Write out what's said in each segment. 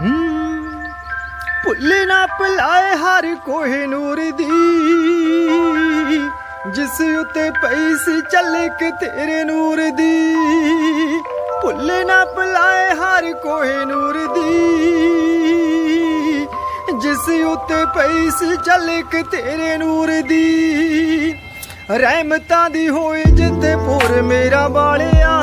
ਹੂੰ ਭੁੱਲੇ ਨਾ ਭੁਲਾਏ ਹਰ ਕੋਹੇ ਨੂਰ ਦੀ। ਜਿਸ ਉਤੇ ਪਈ ਸੀ ਝਲਕ ਤੇਰੇ ਨੂਰ ਦੀ। ਭੁੱਲੇ ਨਾ ਭੁਲਾਏ ਹਰ ਕੋਹੇ ਨੂਰ ਦੀ। ਜਿਸ ਉਤੇ ਪਈ ਸੀ ਝਲਕ ਤੇਰੇ ਨੂਰ ਦੀ। ਰਹਿਮਤਾਂ ਦੀ ਹੋਏ ਜਿੱਥੇ ਪੁਰ ਮੇਰਾ ਬਾਲਿਆ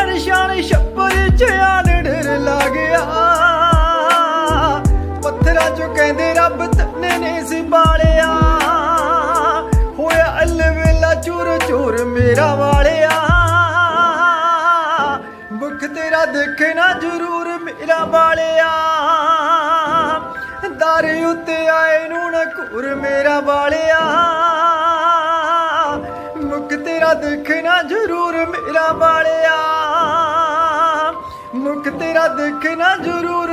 ਸ਼ਹਿਨਸ਼ਾਹ ਨੇ ਛੱਪਰ ਚ ਆਨ ਢੇਰ ਗਿਆ। ਪੱਥਰਾਂ ਚੋਂ ਕਹਿੰਦੇ ਰੱਬ ਤੰਨੇ ਨੇ ਸੀ ਪਾਲਿਆ ਹੋਇਆ ਅਲਵੇਲਾ ਚੋਰ ਚੋਰ ਮੇਰਾ ਵਾਲਿਆ। ਮੁਖ ਤੇਰਾ ਦੇਖਣਾ ਜ਼ਰੂਰ ਮੇਰਾ ਵਾਲਿਆ। ਦਰ ਉੱਤੇ ਆਏ ਨੂੰ ਨਾ ਘੂਰ ਮੇਰਾ ਵਾਲਿਆ। ਮੁਖ ਤੇਰਾ ਦੇਖਣਾ ਜ਼ਰੂਰ ਮੇਰਾ ਬਾਲਿਆ ਮੁਖ ਤੇਰਾ ਦੇਖਣਾ ਜ਼ਰੂਰ